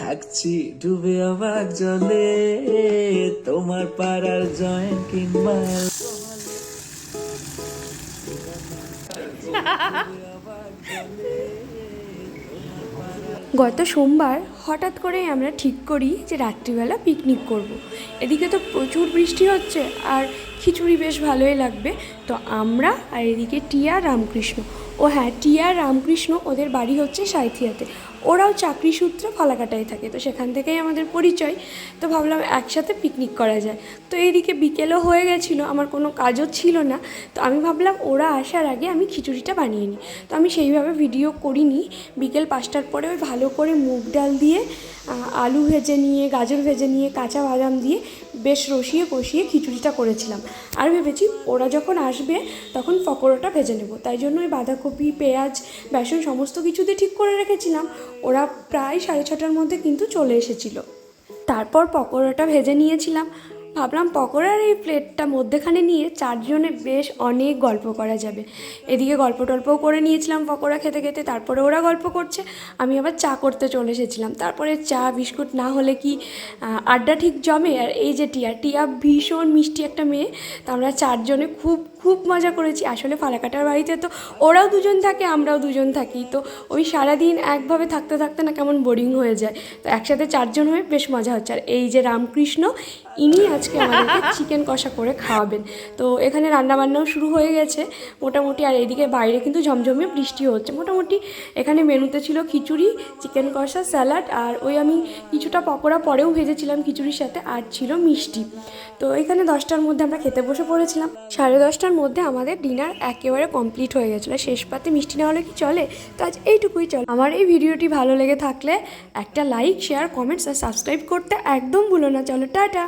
থাকছি ডুবে অবাক জলে। তোমার পাড়ার জয়েন কিংবা গত সোমবার হঠাৎ করেই আমরা ঠিক করি যে রাত্রিবেলা পিকনিক করব। এদিকে তো প্রচুর বৃষ্টি হচ্ছে আর খিচুড়ি বেশ ভালোই লাগবে। তো আমরা আর এদিকে টিয়া রামকৃষ্ণ। ও হ্যাঁ টিয়া রামকৃষ্ণ ওদের বাড়ি হচ্ছে সাঁইথিয়াতে। ওরাও চাকরি সূত্রে ফালাকাটায় থাকে, তো সেখান থেকেই আমাদের পরিচয়। তো ভাবলাম একসাথে পিকনিক করা যায়। তো এইদিকে বিকেলও হয়ে গেছিল, আমার কোনো কাজও ছিল না। তো আমি ভাবলাম ওরা আসার আগে আমি খিচুড়িটা বানিয়ে নিই। তো আমি সেইভাবে ভিডিও করিনি। বিকেল পাঁচটার পরে ওই ভালো করে মুগ ডাল দিয়ে আহ, আলু ভেজে নিয়ে গাজর ভেজে নিয়ে কাঁচা বাদাম দিয়ে বেশ রসিয়ে কষিয়ে খিচুড়িটা করেছিলাম। আর ভেবেছি ওরা যখন আসবে তখন পকোড়াটা ভেজে নেব। তাই জন্য ওই বাঁধাকপি পেঁয়াজ বেসন সমস্ত কিছু দিয়ে ঠিক করে রেখেছিলাম। ওরা প্রায় সাড়ে ছটার মধ্যে কিন্তু চলে এসেছিল। তারপর পকোড়াটা ভেজে নিয়েছিলাম। ভাবলাম পকোড়ার এই প্লেটটা মধ্যেখানে নিয়ে চারজনে বেশ অনেক গল্প করা যাবে। এদিকে গল্প টল্পও করে নিয়েছিলাম পকোড়া খেতে খেতে, তারপরে ওরা গল্প করছে, আমি আবার চা করতে চলে এসেছিলাম। তারপরে চা, বিস্কুট না হলে কি আড্ডা ঠিক জমে। আর এই যে টিয়া টিয়া ভীষণ মিষ্টি একটা মেয়ে, তা আমরা চারজনে খুব খুব মজা করেছি। আসলে ফালাকাটার বাড়িতে তো ওরাও দুজন থাকে, আমরাও দুজন থাকি। তো ওই সারাদিন একভাবে থাকতে থাকতে না কেমন বোরিং হয়ে যায়। তো একসাথে চারজন হয়ে বেশ মজা হচ্ছে। আর এই যে রামকৃষ্ণ, ইনি আজকে আমাদেরকে চিকেন কষা করে খাওয়াবেন। তো এখানে রান্নাবান্নাও শুরু হয়ে গেছে মোটামুটি। আর এইদিকে বাইরে কিন্তু ঝমঝমে বৃষ্টি হচ্ছে। মোটামুটি এখানে মেনুতে ছিল খিচুড়ি চিকেন কষা স্যালাড আর ওই আমি কিছুটা পকোড়া পরেও ভেজেছিলাম খিচুড়ির সাথে। আর ছিল মিষ্টি। তো এখানে দশটার মধ্যে আমরা খেতে বসে পড়েছিলাম। সাড়ে দশটার মধ্যে আমাদের ডিনার একেবারে কমপ্লিট হয়ে গেছিল। শেষ পাতে মিষ্টি না হলে কি চলে? তো আজ এইটুকুই চলে। আমার এই ভিডিওটি ভালো লেগে থাকলে একটা লাইক শেয়ার কমেন্টস আর সাবস্ক্রাইব করতে একদম ভুলো না। চলো, টাটা!